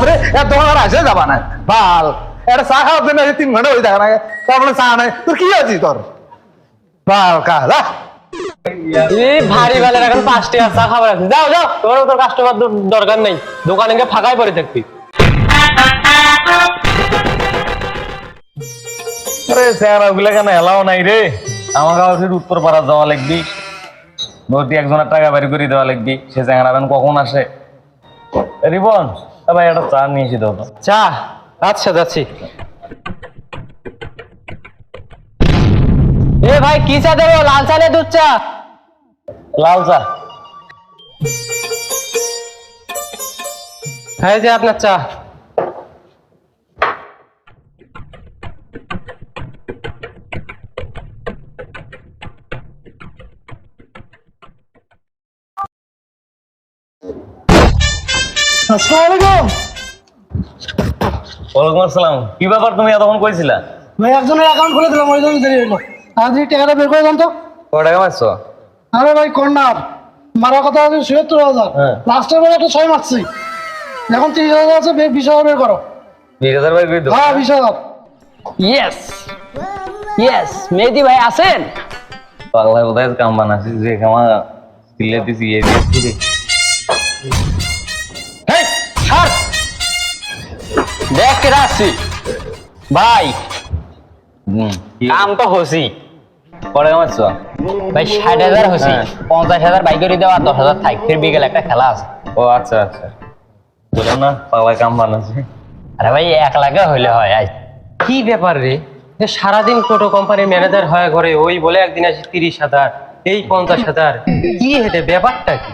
বাপরে এত দোকান আসে যাবা না ভালো। এটা চা খাওয়ার জন্য তিন ঘণ্টা হয়ে দেখা না তারপরে চা নাই। তোর কি আছে তোর? ভালো কাজ ভারী বেলার এখন পাঁচটি চা খাবার আছে। যাও যাও। তোমার তোর কাস্টমার দরকার নেই। দোকানে গিয়ে ফাঁকাই পড়ে থাকবি। আরে স্যার ওগুলা কেন এলাও নাই রে? আমাকে আবার উত্তর পাড়া যাওয়া লাগবি। নদী একজনের টাকা বাড়ি করে দেওয়া লাগবি। সে চ্যাংরাবেন কখন আসে? রিবন ভাই একটা চা নিয়ে এসে দাও তো। চা? আচ্ছা যাচ্ছি। এ ভাই কি চা দেবো? লাল চা না দুধ চা। লাল চা। হ্যাঁ যে আপনার চা। ওয়ালাইকুম আসসালাম। কি ব্যাপার তুমি এতক্ষণ কইছিলা? ভাই একজনের অ্যাকাউন্ট খুলে দিলাম ওই জন্য দেরি হলো আজ এই টাকাটা বের করে দেন তো। ক টাকা মারছো আরে ভাই কন্যার। মারা কথা আছে সত্তর হাজার। হ্যাঁ। লাস্টের বেলা একটা ছয় মারছি। এখন তিরিশ হাজার আছে বিশ হাজার বের করো। বিশ হাজার করে দেবো হ্যাঁ বিশ হাজার। ইয়েস ইয়েস মেহেদি ভাই আছেন? পাগলা কোথায় কাম বানাচ্ছিস যে কামা কিলে দিছি এই আসছি ভাই কাম তো হসি টাকা মারছো ভাই ষাট হাজার হসি হ্যাঁ। পঞ্চাশ হাজার বাইক করে দেওয়া দশ হাজার থাক। ফির বিকেল একটা খেলা আছে। ও আচ্ছা আচ্ছা। বললাম না পাগলা কাম বানাচ্ছি আরে ভাই এক লাখে হইলে হয় আজ কি ব্যাপার রে? সারাদিন টোটো কোম্পানির ম্যানেজার হয়ে ঘরে ওই বলে একদিন আসে তিরিশ হাজার এই পঞ্চাশ হাজার। কি হেঁটে ব্যাপারটা কি?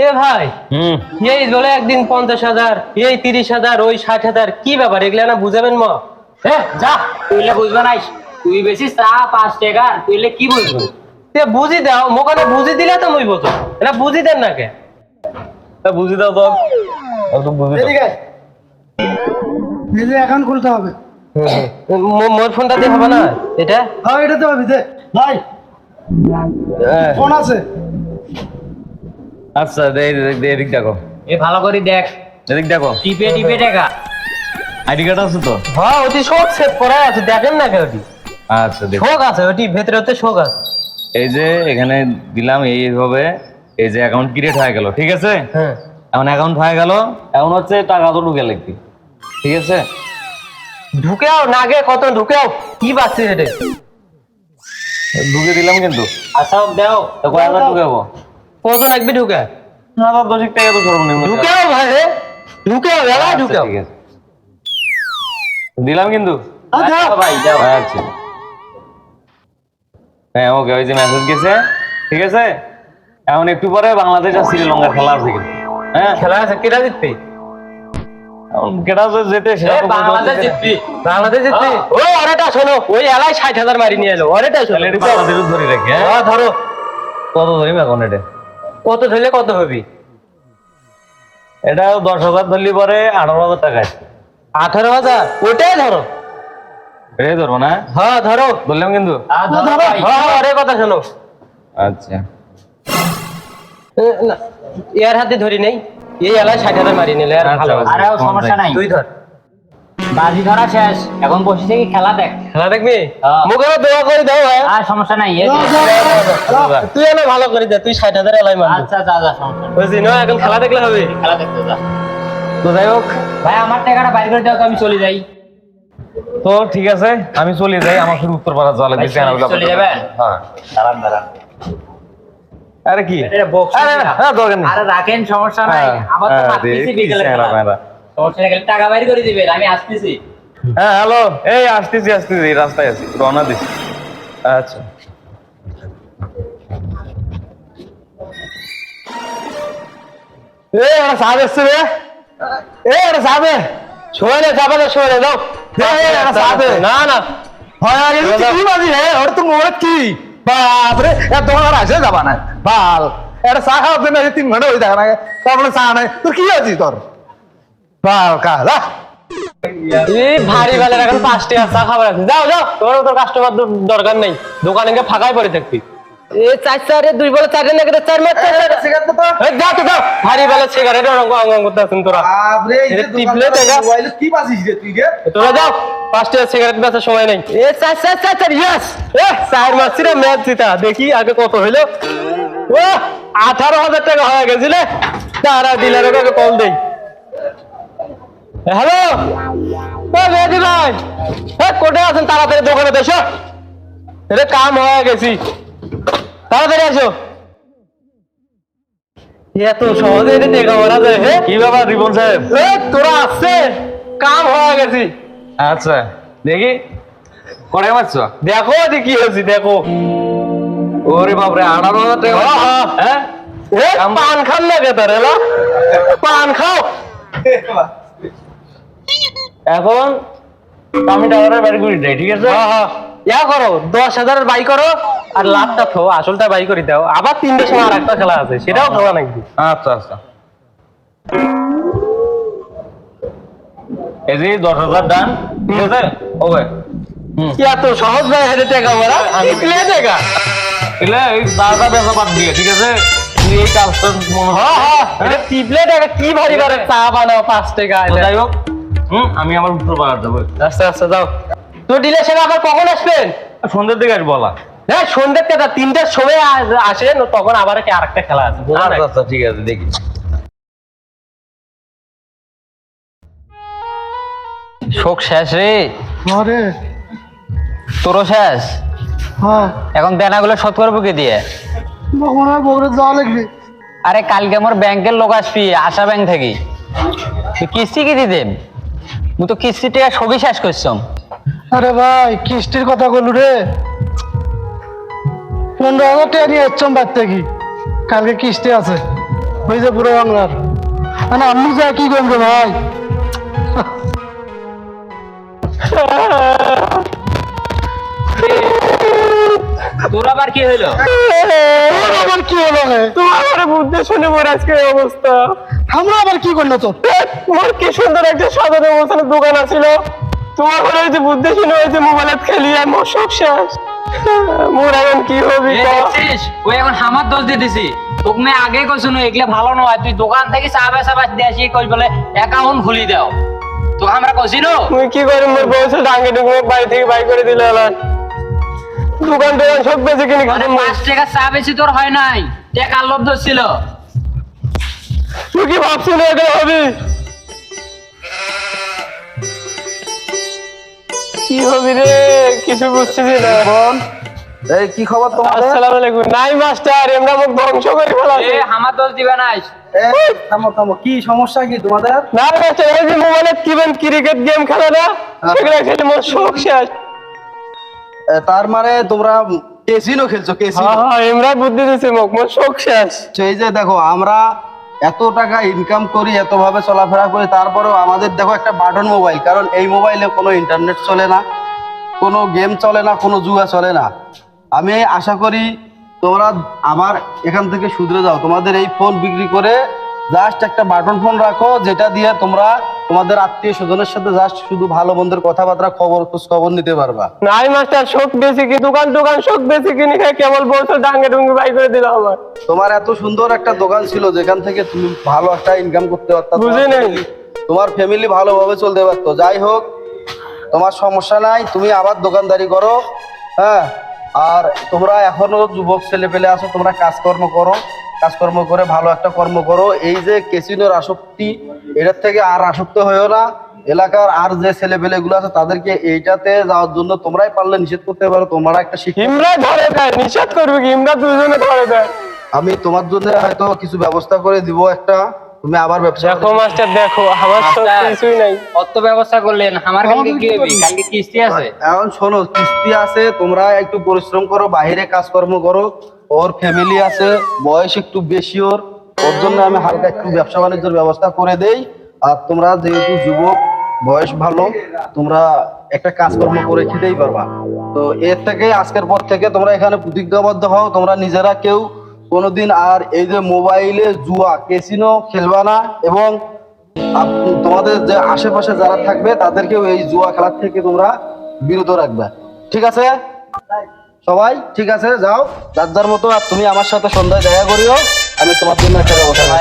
এ ভাই এই বলে একদিন পঞ্চাশ হাজার এই তিরিশ হাজার ওই ষাট হাজার কি ব্যাপার? এগুলা না বুঝাবেন ম? যা তুইলে বুঝবে নাই তুই বেশি চা পাঁচ টাকা তুইলে কি বুঝব? তে বুঝি দাও মোকানে বুঝি দিলে তো মুই বোঝো এটা বুঝি দেন না কে? বুঝি দাও তো। একটু বুঝি দাও। এদিকে নিজে অ্যাকাউন্ট খুলতে হবে। মো- মোর ফোনটা দিয়ে হবে না? এটা? হ্যাঁ এটাতে হবে দে। ভাই হ্যাঁ, ফোন আছে। আচ্ছা দে এদিক দেখো। এ ভালো করে দেখ। এদিক দেখো। টিপে টিপে টাকা আইডি কার্ড আছে তো? হ্যাঁ ওটি শোক সেভ করা আছে দেখেন না কে ওটি? আচ্ছা দেখো। শোক আছে ওটি ভেতরে হতে শোক আছে। এই যে এখানে দিলাম এইভাবে। এই যে অ্যাকাউন্ট ক্রিয়েট হয়ে গেল ঠিক আছে? হ্যাঁ। এখন অ্যাকাউন্ট হয়ে গেল এখন হচ্ছে টাকা তো ঢুকে লাগবে ঠিক আছে? ঢুকেও নাগে কত ঢুকেও কি পাচ্ছে এটা? ঢুকে দিলাম কিন্তু। আচ্ছা দেও। তো কয় হাজার ঢুকাবো? কত লাগবে ঢুকে? হাজার দশেক টাকা তো সর্বনিম্ন ঢুকেও ভাই ঢুকেও আচ্ছা, ঢুকেও ঠিক আছে। দিলাম কিন্তু। আচ্ছা ভাই আচ্ছা। হ্যাঁ ওকে ওই যে মেসেজ গেছে। ঠিক আছে? এখন একটু পরে বাংলাদেশ আর শ্রীলঙ্কার খেলা আছে কিন্তু। হ্যাঁ? খেলা আছে কেটা জিতবে? কেটা যে সেটা বাংলাদেশ পারছি বাংলাদেশ জিতবে ও অরেটা শোনো ওই এলাই ষাট হাজার মারি নিয়ে এলো। শোনো ধরে রাখি হ্যাঁ? ধরো। কত ধরিম এখন এটা? কত ধরলে কত হবে? এটা দশ হাজার ধরলি পরে আঠারো হাজার টাকা আঠারো হাজার? ওটাই ধরো। এটাই ধরবো না? হ্যাঁ ধরো। বললাম কিন্তু? আর ধরো হ্যাঁ হ্যাঁ কথা শোনো। আচ্ছা। এ, না, এর হাতে ধরি নেই। এই এলাই ষাট হাজার মারি নিলে আর ভালো আচ্ছা, আরে সমস্যা নাই। তুই ধর। বাজি ধরা শেষ। এখন বসে থেকে খেলা দেখ। খেলা দেখবি? হ্যাঁ। মুখে দোয়া করে দাও হ্যাঁ। আর সমস্যা নাই তুই এনে ভালো করে দে তুই ষাট হাজার এলাই মারবি। আচ্ছা যা যা সমস্যা। বুঝলি? না এখন খেলা দেখলে হবে। খেলা দেখতে যা। তো যাই হোক। ভাই আমার টাকাটা বাইর করে দাও তো আমি চলে যাই। তো ঠিক আছে আমি চলে যাই আমার শুধু উত্তর পাড়া যাওয়া লাগবে ভাই, চলে যাবেন? হ্যাঁ। দাঁড়ান দাঁড়ান। আরে কি? আরে, হ্যাঁ, দরকার নেই। আরে রাখেন সমস্যা নাই। হ্যাঁ, আবার তো বিকেলে। সমস্যা নাই টাকা বাইর করে দিবেন আমি আসতেছি। হ্যাঁ হ্যালো এই আসতেছি আসতেছি রাস্তায় আছি রওনা দিছি আচ্ছা। এ এটা সাহেব এসছে রে। এ। সাহেব যাবে না দাও। না না। হয় আরে কি বাজি হে ওটা তো মোড়ে কি? বাপরে এত দোকান আসে যাবা না। ভালো এটা চা খাওয়ার জন্য তিন ঘণ্টা হয়ে দেখা না তারপরে চা নাই। তোর কি আছে তোর? এই ভারী বেলার এখন পাঁচটি চা খাবার আছে। যাও যাও তোমার তোর কাস্টমার দরকার নেই। দোকানে গিয়ে ফাঁকাই পড়ে থাকবি। এ চার দুই বলে চার না কেটে চার মার চার সিগারেট তো। এই তো যাও। ভারী বেলা সিগারেট অঙ্গ অঙ্গ করতে আছেন তোরা। বাপরে এই যে এটা টিপলে দেখা। কি বাজিস রে তুই রে? তোরা যাও। সিগারেট বেচার সময় নেই। এ চার চার চার চার ইয়াস এ চার মারছি রে ম্যাচ জিতা। দেখি আগে কত হইল। ও আঠারো হাজার টাকা হয়ে গেছিল তারা ডিলারের কল দেই। হ্যালো? ও মেহেদি ভাই। এ কোথায় আছেন? তাড়াতাড়ি দোকানে দেশো এটা কাম হয়ে গেছি। তাড়াতাড়ি আসো। এত সহজে এটা টেকা মারা যায় হে? কি ব্যাপার রিপন সাহেব? এ তোরা আসছে। কাম হয়ে গেছি। আচ্ছা দেখি। করে মারছো? দেখো যে কি হয়েছে দেখো। ওরে বাপরে আঠারো হাজার টাকা হ্যাঁ, হ্যাঁ। হ্যাঁ? পান খান না কে তোর? পান খাও। এখন আমি টাকাটা বাড়ি করে দেয় ঠিক আছে? হ্যাঁ, হ্যাঁ। ইয়া করো দশ হাজারের বাই করো আর লাভটা থো আসলটা বাই করে দাও। আবার সময় আর একটা খেলা আছে সেটাও খেলা নাকি? আচ্ছা আচ্ছা। এই যে দশ হাজার ডান ঠিক আছে? ওকে। এত সহজ ভাই টেকা টিকলে টেকা। এলে এই দাদা বেচা বাদ দিয়ে ঠিক আছে? তুই এই কাজটা মনে হয় হ্যাঁ হ্যাঁ। এটা টিপলে টাকা কি ভারী করে চা বানাও পাঁচ টাকা যাই হোক হুম আমি আমার উত্তর যাব আস্তে আস্তে যাও। তো ডিলেকশন আবার কখন আসবেন? সন্ধ্যের দিকে আসব বলা হ্যাঁ সন্ধ্যের কথা তিনটার সময় আসেন তখন আবার কি আরেকটা খেলা আছে আচ্ছা আচ্ছা ঠিক আছে দেখি। শোক শেষ রে? আরে তোরও শেষ? হ্যাঁ। এখন দেনাগুলো শোধ করব কি দিয়ে? বগুড়া যাওয়া লাগবে। আরে কালকে আমার ব্যাংকের লোক আসবি আশা ব্যাংক থেকে। তুই কিস্তি কি দিতেন? মু তো কিস্তি টাকা সবই শেষ করছম আরে ভাই, কিস্তির কথা বলু রে। পনেরো হাজার টাকা নিয়ে এসছম বাদ থেকে। কালকে কিস্তি আছে। ওই যে বুড়ো বাংলার। মানে আমি যা কি করব ভাই? তোর আবার কি হইল তোর আবার কি হলো রে তোমার আমার বুদ্ধি শুনে মোর আজকে অবস্থা। আমরা আবার কি করল তো তোমার কি সুন্দর একটা দোকান আছিল। তোমার ঘরে যে বুদ্ধি শুনে ওই যে খেলি আর মোর সব শেষ। মোর এখন কি হবি এ দেখছিস? ওই এখন হামার দোষ দিয়ে দিছি। তোকে আগে কইছো না এগুলো ভালো নয়। তুই দোকান থেকে দিয়ে আসি কই বলে অ্যাকাউন্ট খুলি দাও। তো আমরা কইছি না? তুই কি করে? মোর বউছে ডাঙ্গে ডুঙ্গে বাড়ি থেকে বাই করে দিলে এলান দোকান সব বেঁচে কিনে আরে পাঁচ টাকা চা বেশি তোর হয় নাই। টাকার লোভ ধরছিল তুই কি ভাবছিলি এটা হবি? কি হবি রে? কিছু বুঝছিস না। বোন এই কি খবর তোমাদের? আসসালামু আলাইকুম। নাই মাস্টার আমরা মুখ ধ্বংস করে ফেলা এ আমার দোষ দিবে নাই এই, থামো থামো। কি সমস্যা কি তোমাদের? না মাস্টার এই যে মোবাইলে কিবেন ক্রিকেট গেম খেলে না? সেগুলো খেলে মোর শোক শেষ। তার মানে তোমরা কেসিনো খেলছো কেসিনো। এমরাই বুদ্ধি দিছে মুখ মোর শোক শেষ। সেই যে দেখো আমরা এত টাকা ইনকাম করি এত ভাবে চলাফেরা করি তারপরেও আমাদের দেখো একটা বাটন মোবাইল কারণ এই মোবাইলে কোনো ইন্টারনেট চলে না কোনো গেম চলে না কোনো জুয়া চলে না। আমি আশা করি তোমরা আবার এখান থেকে শুধরে যাও। তোমাদের এই ফোন বিক্রি করে জাস্ট একটা বাটন ফোন রাখো যেটা দিয়ে তোমরা তোমাদের আত্মীয় স্বজনের সাথে জাস্ট শুধু ভালো মন্দের কথাবার্তা খবর খোঁজ খবর নিতে পারবা। নাই মাস্টার শোক বেশি কি? দোকান দোকান শোক বেশি কিনে খাই কেবল বলছো ডাঙ্গে ডুঙ্গে বাই করে দিল আমার। তোমার এত সুন্দর একটা দোকান ছিল যেখান থেকে তুমি ভালো একটা ইনকাম করতে পারতা বুঝি নাই। তোমার ফ্যামিলি ভালোভাবে চলতে পারতো। যাই হোক তোমার সমস্যা নাই তুমি আবার দোকানদারি করো হ্যাঁ? আর তোমরা এখনও যুবক ছেলে পেলে আছো তোমরা কাজকর্ম করো। কাজকর্ম করে ভালো একটা কর্ম করো। এই যে কেসিনোর আসক্তি এটার থেকে আর আসক্ত হয়েও না। এলাকার আর যে ছেলে পেলে গুলো আছে তাদেরকে এইটাতে যাওয়ার জন্য তোমরাই পারলে নিষেধ করতে পারো তোমরা একটা ইমরা ধরে দেয় নিষেধ করবে কি? ইমরা দুজনে ধরে দেয়। আমি তোমার জন্য হয়তো কিছু ব্যবস্থা করে দিব একটা। তুমি আবার ব্যবসা দেখো মাস্টার দেখো আমার মাস্টার। কিছুই নাই। অত ব্যবস্থা করলেন আমার কালকে কি হবে? কালকে কিস্তি আছে? এখন শোনো কিস্তি আছে তোমরা একটু পরিশ্রম করো বাইরে কাজকর্ম করো। ওর ফ্যামিলি আছে, বয়স একটু বেশি ওর ওর জন্য আমি হালকা একটু ব্যবসা বাণিজ্যের ব্যবস্থা করে দেই। আর তোমরা যেহেতু যুবক, বয়স ভালো, তোমরা একটা কাজকর্ম করে খেতেই পারবা। তো এর থেকে আজকের পর থেকে তোমরা এখানে প্রতিজ্ঞাবদ্ধ হও, তোমরা নিজেরা কেউ কোনোদিন আর এই যে মোবাইলে জুয়া কেসিনো খেলবা না এবং তোমাদের যে আশেপাশে যারা থাকবে, তাদেরকেও এই জুয়া খেলার থেকে তোমরা বিরত রাখবে। ঠিক আছে? সবাই ঠিক আছে, যাও যার যার মতো আর তুমি আমার সাথে সন্ধ্যায় দেখা করিও আমি তোমার জন্য একটা ব্যবস্থা।